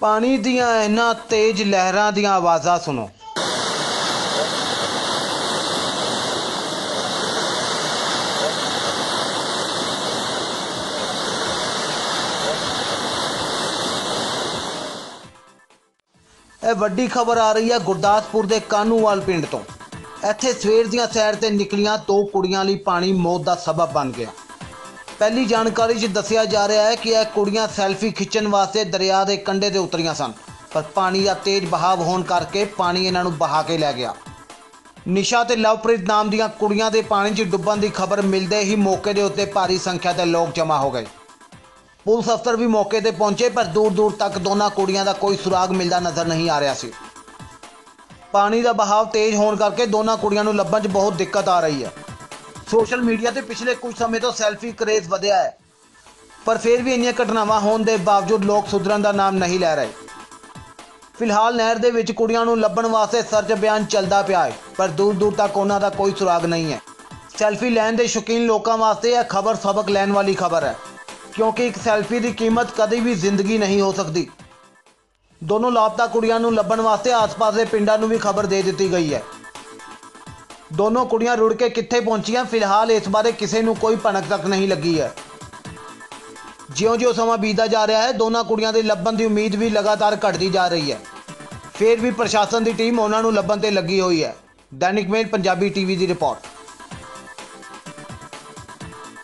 ਪਾਣੀ ਦੀਆਂ ਇਹਨਾਂ ਤੇਜ਼ ਲਹਿਰਾਂ ਦੀਆਂ ਆਵਾਜ਼ਾਂ ਸੁਣੋ। ਇਹ ਵੱਡੀ ਖਬਰ ਆ ਰਹੀ ਹੈ ਗੁਰਦਾਸਪੁਰ ਦੇ ਕਾਨੂੰਵਾਲ ਪਿੰਡ ਤੋਂ। ਇੱਥੇ ਸਵੇਰ ਦੀਆਂ ਸੈਰ ਤੇ ਨਿਕਲੀਆਂ ਦੋ ਕੁੜੀਆਂ ਲਈ ਪਾਣੀ ਮੌਤ ਦਾ ਸਬਬ ਬਣ ਗਿਆ। ਪਹਿਲੀ ਜਾਣਕਾਰੀ 'ਚ ਦੱਸਿਆ ਜਾ ਰਿਹਾ ਹੈ ਕਿ ਇਹ ਕੁੜੀਆਂ ਸੈਲਫੀ ਖਿੱਚਣ ਵਾਸਤੇ ਦਰਿਆ ਦੇ ਕੰਢੇ ਤੇ ਉਤਰੀਆਂ ਸਨ, ਪਰ ਪਾਣੀ ਦਾ ਤੇਜ਼ ਬਹਾਵ ਹੋਣ ਕਰਕੇ ਪਾਣੀ ਇਹਨਾਂ ਨੂੰ ਬਹਾ ਕੇ ਲੈ ਗਿਆ। ਨਿਸ਼ਾ ਤੇ ਲਵਪ੍ਰੀਤ ਨਾਮ ਦੀਆਂ ਕੁੜੀਆਂ ਦੇ ਪਾਣੀ 'ਚ ਡੁੱਬਣ ਦੀ ਖਬਰ ਮਿਲਦੇ ਹੀ ਮੌਕੇ ਦੇ ਉੱਤੇ ਭਾਰੀ ਸੰਖਿਆ ਤੇ ਲੋਕ ਜਮ੍ਹਾਂ ਹੋ ਗਏ। ਪੁਲਿਸ ਅਫਸਰ ਵੀ ਮੌਕੇ ਤੇ ਪਹੁੰਚੇ, ਪਰ ਦੂਰ ਦੂਰ ਤੱਕ ਦੋਨਾਂ ਕੁੜੀਆਂ ਦਾ ਕੋਈ ਸੁਰਾਗ ਮਿਲਦਾ ਨਜ਼ਰ ਨਹੀਂ ਆ ਰਿਹਾ ਸੀ। ਪਾਣੀ ਦਾ ਬਹਾਵ ਤੇਜ਼ ਹੋਣ ਕਰਕੇ ਦੋਨਾਂ ਕੁੜੀਆਂ ਨੂੰ ਲੱਭਣ 'ਚ ਬਹੁਤ ਦਿੱਕਤ ਆ ਰਹੀ ਹੈ। ਸੋਸ਼ਲ ਮੀਡੀਆ ਤੇ ਪਿਛਲੇ ਕੁਝ ਸਮੇਂ ਤੋਂ ਸੈਲਫੀ ਕਰੇਜ਼ ਵਧਿਆ ਹੈ। ਪਰ ਫਿਰ ਵੀ ਇੰਨੀਆਂ ਘਟਨਾਵਾਂ ਹੋਣ ਦੇ ਬਾਵਜੂਦ ਲੋਕ ਸੁਧਰਨ ਦਾ ਨਾਮ ਨਹੀਂ ਲੈ ਰਹੇ। ਫਿਲਹਾਲ ਨਹਿਰ ਦੇ ਵਿੱਚ ਕੁੜੀਆਂ ਨੂੰ ਲੱਭਣ ਵਾਸਤੇ ਸਰਚ ਅਭਿਆਨ ਚੱਲਦਾ ਪਿਆ ਹੈ, ਪਰ ਦੂਰ ਦੂਰ ਤੱਕ ਉਹਨਾਂ ਦਾ ਕੋਈ ਸੁਰਾਗ ਨਹੀਂ ਹੈ। ਸੈਲਫੀ ਲੈਣ ਦੇ ਸ਼ੌਕੀਨ ਲੋਕਾਂ ਵਾਸਤੇ ਇਹ ਖਬਰ ਸਬਕ ਲੈਣ ਵਾਲੀ ਖਬਰ ਹੈ, ਕਿਉਂਕਿ ਇੱਕ ਸੈਲਫੀ ਦੀ ਕੀਮਤ ਕਦੇ ਵੀ ਜ਼ਿੰਦਗੀ ਨਹੀਂ ਹੋ ਸਕਦੀ। ਦੋਨੋਂ ਲਾਪਤਾ ਕੁੜੀਆਂ ਨੂੰ ਲੱਭਣ ਵਾਸਤੇ ਆਸ-ਪਾਸ ਦੇ ਪਿੰਡਾਂ ਨੂੰ ਵੀ ਖਬਰ ਦੇ ਦਿੱਤੀ ਗਈ ਹੈ। ਦੋਨੋਂ ਕੁੜੀਆਂ ਰੁੜ ਕੇ ਕਿੱਥੇ ਪਹੁੰਚੀਆਂ? ਫਿਲਹਾਲ ਇਸ ਬਾਰੇ ਕਿਸੇ ਨੂੰ ਕੋਈ ਭਣਕ ਤੱਕ ਨਹੀਂ ਲੱਗੀ ਹੈ। ਜਿਉਂ-ਜਿਉਂ ਸਮਾਂ ਬੀਤਦਾ ਜਾ ਰਿਹਾ ਹੈ, ਦੋਨਾਂ ਕੁੜੀਆਂ ਦੇ ਲੱਭਣ ਦੀ ਉਮੀਦ ਵੀ ਲਗਾਤਾਰ ਘਟਦੀ ਜਾ ਰਹੀ ਹੈ। ਫਿਰ ਵੀ ਪ੍ਰਸ਼ਾਸਨ ਦੀ ਟੀਮ ਉਹਨਾਂ ਨੂੰ ਲੱਭਣ ਤੇ ਲੱਗੀ ਹੋਈ ਹੈ। ਦੈਨਿਕ ਮੇਲ, ਪੰਜਾਬੀ ਟੀਵੀ ਦੀ ਰਿਪੋਰਟ।